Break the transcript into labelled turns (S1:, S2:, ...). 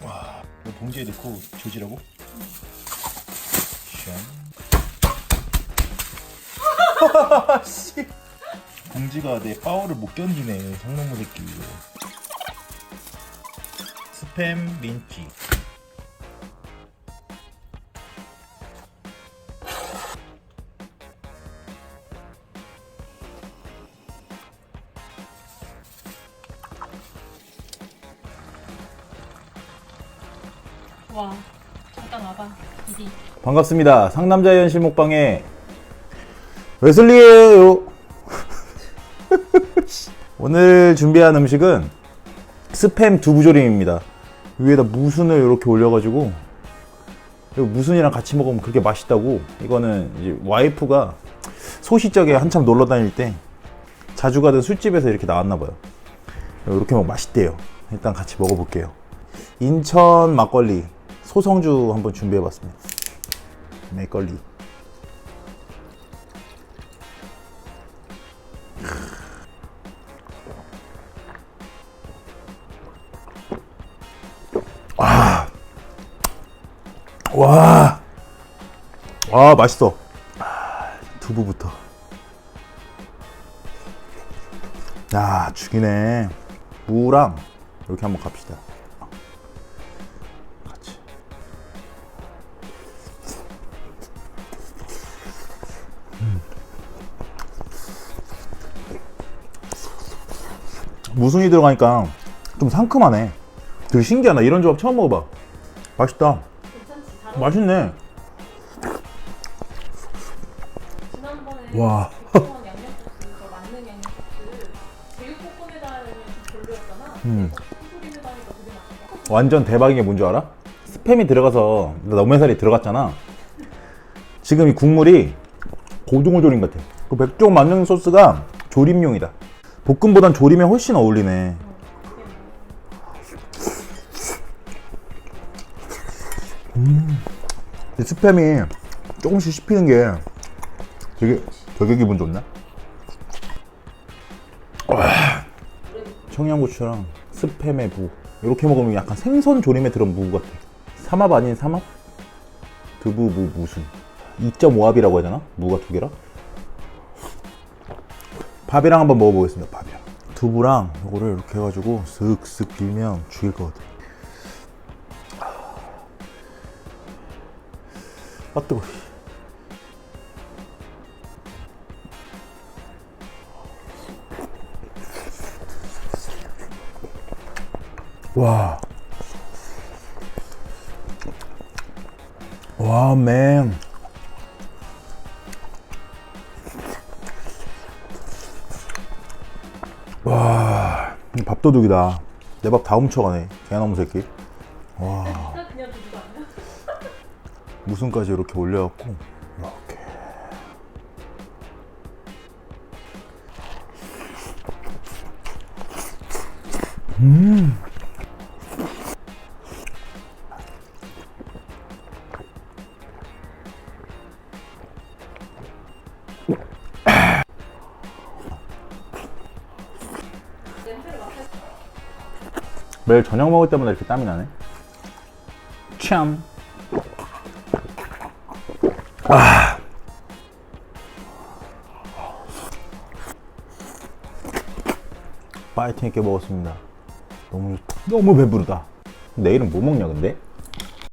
S1: 와, 이거 봉지에 넣고 조지라고? 봉지가 내 파워를 못 견디네, 성능무 새끼. 스팸 민치.
S2: 와 잠깐 와봐 이디
S3: 반갑습니다. 상남자의 현실 먹방의 웨슬리예요. 오늘 준비한 음식은 스팸 두부조림입니다. 위에다 무순을 이렇게 올려가지고 이거 무순이랑 같이 먹으면 그렇게 맛있다고 이거는 이제 와이프가 소시적에 한참 놀러 다닐 때 자주 가던 술집에서 이렇게 나왔나 봐요. 이렇게 먹으면 맛있대요. 일단 같이 먹어볼게요. 인천 막걸리 소성주 한번 준비해봤습니다. 맥걸리. 와, 와, 와 맛있어. 아, 두부부터. 야 죽이네. 무랑 이렇게 한번 갑시다. 무순이 들어가니까 좀 상큼하네. 되게 신기하다. 이런 조합 처음 먹어봐. 맛있다. 맛있네. 와.
S2: 음.
S3: 완전 대박인 게 뭔지 알아? 스팸이 들어가서 너메살이 들어갔잖아. 지금 이 국물이 고등어 조림 같아. 그 백종 만능 소스가 조림용이다. 볶음보단 조림에 훨씬 어울리네. 음, 이 스팸이 조금씩 씹히는 게 되게 되게 기분. 와, 청양고추랑 스팸의 무 이렇게 먹으면 약간 생선 조림에 들은 무 같아. 삼합 아닌 삼합? 두부 무 무순 2.5합이라고 해야 되나? 무가 두 개라? 밥이랑 한번 먹어보겠습니다. 밥이랑 두부랑 이거를 이렇게 해가지고 슥슥 빌면 죽일 것 같아. 아 뜨거. 와. 와, 맨. 와, 이 밥도둑이다. 내 밥 다 훔쳐가네. 개나무 새끼. 와? 무슨까지 이렇게 올려갖고, 이렇게.
S2: 냄
S3: 매일 저녁 먹을 때마다 이렇게 땀이 나네. 참. 아. 파이팅 있게 먹었습니다. 너무 너무 배부르다. 내일은 뭐 먹냐 근데?